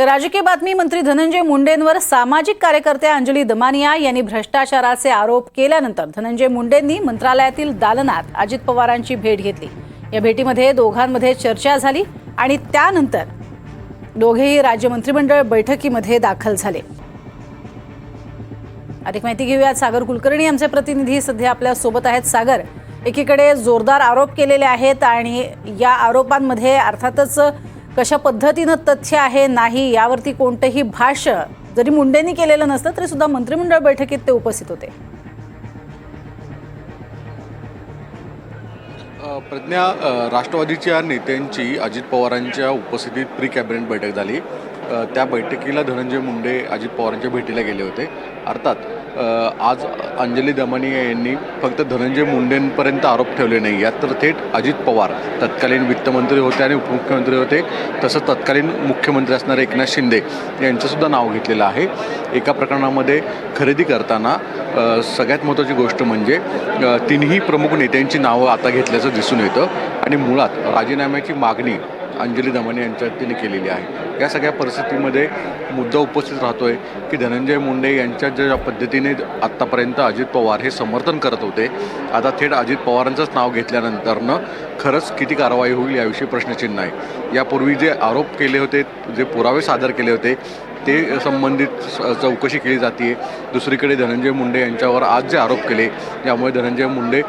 तर राजकीय बातमी मंत्री धनंजय मुंडेंवर सामाजिक कार्यकर्त्या अंजली दमानिया यांनी भ्रष्टाचाराचे आरोप केल्यानंतर धनंजय मुंडेंनी मंत्रालयातील दालनात अजित पवारांची भेट घेतली. या भेटीमध्ये दोघांमध्ये चर्चा झाली आणि त्यानंतर दोघेही राज्य मंत्रिमंडळ बैठकीमध्ये दाखल झाले. अधिक माहिती घेऊयात. सागर कुलकर्णी आमचे प्रतिनिधी सध्या आपल्यासोबत आहेत. सागर एकीकडे जोरदार आरोप केलेले आहेत आणि या आरोपांमध्ये अर्थातच कशा पद्धतीनं तथ्य आहे नाही यावरती कोणतंही भाष्य जरी मुंडेंनी केलेलं नसतं तरी सुद्धा मंत्रिमंडळ बैठकीत ते उपस्थित होते. प्रज्ञा राष्ट्रवादीच्या नेत्यांची अजित पवारांच्या उपस्थितीत प्री कॅबिनेट बैठक झाली. त्या बैठकीला धनंजय मुंडे अजित पवारांच्या भेटीला गेले होते. अर्थात आज अंजली दमानिया यांनी फक्त धनंजय मुंडेंपर्यंत आरोप ठेवले नाही. यात तर थेट अजित पवार तत्कालीन वित्तमंत्री होते आणि उपमुख्यमंत्री होते. तसंच तत्कालीन मुख्यमंत्री असणारे एकनाथ शिंदे यांचंसुद्धा नाव घेतलेलं आहे. एका प्रकरणामध्ये खरेदी करताना सगळ्यात महत्त्वाची गोष्ट म्हणजे तिन्ही प्रमुख नेत्यांची नावं आता घेतल्याचं दिसून येतं. आणि मुळात राजीनाम्याची मागणी अंजली दमाने यांच्या तिने केलेली आहे. या सगळ्या परिस्थितीमध्ये मुद्दा उपस्थित राहतोय की धनंजय मुंडे यांच्या ज्या पद्धतीने आत्तापर्यंत अजित पवार हे समर्थन करत होते आता थेट अजित पवारांचंच नाव घेतल्यानंतरनं खरंच किती कारवाई होईल याविषयी प्रश्नचिन्ह आहे. यापूर्वी जे आरोप केले होते जे पुरावे सादर केले होते ते संबंधित स- चौकशी केली जाते दुसरीकडे धनंजय मुंडे यांच्यावर आज जे आरोप केले यामुळे धनंजय मुंडे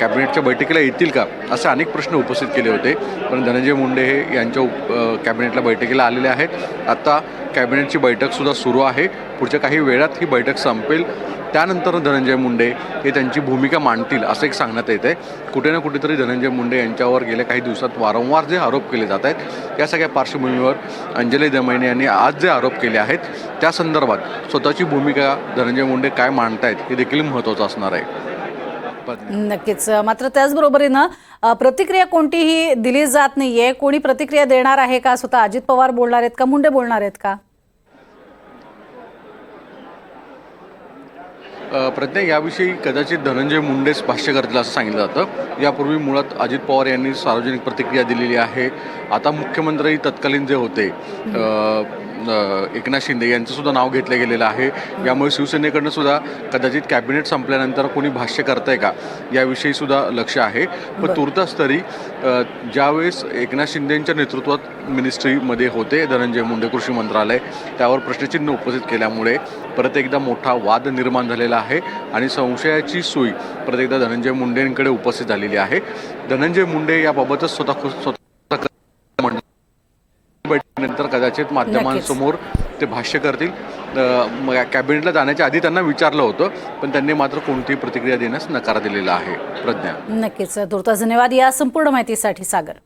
कॅबिनेटच्या बैठकीला येतील का असे अनेक प्रश्न उपस्थित केले होते. पण धनंजय मुंडे हे यांच्या उप कॅबिनेटला बैठकीला आले आलेले आहेत. आता कॅबिनेटची बैठकसुद्धा सुरू आहे. पुढच्या काही वेळात ही बैठक संपेल. त्यानंतर धनंजय मुंडे हे त्यांची भूमिका मांडतील असं एक सांगण्यात येत आहे कुठे ना कुठेतरी धनंजय मुंडे यांच्यावर गेल्या काही दिवसात वारंवार जे आरोप केले जात आहेत या सगळ्या पार्श्वभूमीवर अंजली दमैने यांनी आज जे आरोप केले आहेत त्या संदर्भात स्वतःची भूमिका धनंजय मुंडे काय मांडतायत हे देखील महत्त्वाचं असणार आहे. नक्कीच. मात्र त्याचबरोबरीनं प्रतिक्रिया कोणतीही दिली जात नाहीये. कोणी प्रतिक्रिया देणार आहे का? स्वतः अजित पवार बोलणार आहेत का? मुंडे बोलणार आहेत का? प्रत्येक प्रज्ञा याविषयी कदाचित धनंजय मुंडेच भाष्य करतील असं सांगितलं जातं. यापूर्वी मुळात अजित पवार यांनी सार्वजनिक प्रतिक्रिया दिलेली आहे. आता मुख्यमंत्री तत्कालीन जे होते एकनाथ शिंदे यांचं सुद्धा नाव घेतलं गेलेलं आहे. यामुळे शिवसेनेकडनं सुद्धा कदाचित कॅबिनेट संपल्यानंतर कोणी भाष्य करतंय का? याविषयी सुद्धा लक्ष आहे. पण तुर्तास तरी ज्यावेळेस एकनाथ शिंदेच्या नेतृत्वात मिनिस्ट्रीमध्ये होते धनंजय मुंडे कृषी मंत्रालय त्यावर प्रश्नचिन्ह उपस्थित केल्यामुळे परत एकदा मोठा वाद निर्माण झालेला आहे आणि संशयाची सोयी परत एकदा धनंजय मुंडेंकडे उपस्थित झालेली आहे. धनंजय मुंडे याबाबतच स्वतः स्वतः कदाचित माध्यमांसमोर ते भाष्य करतील. कॅबिनेटला जाण्याच्या आधी त्यांना विचारलं होतं पण त्यांनी मात्र कोणतीही प्रतिक्रिया देण्यास नकार दिलेला आहे. प्रज्ञा. नक्कीच. धन्यवाद या संपूर्ण माहितीसाठी सागर.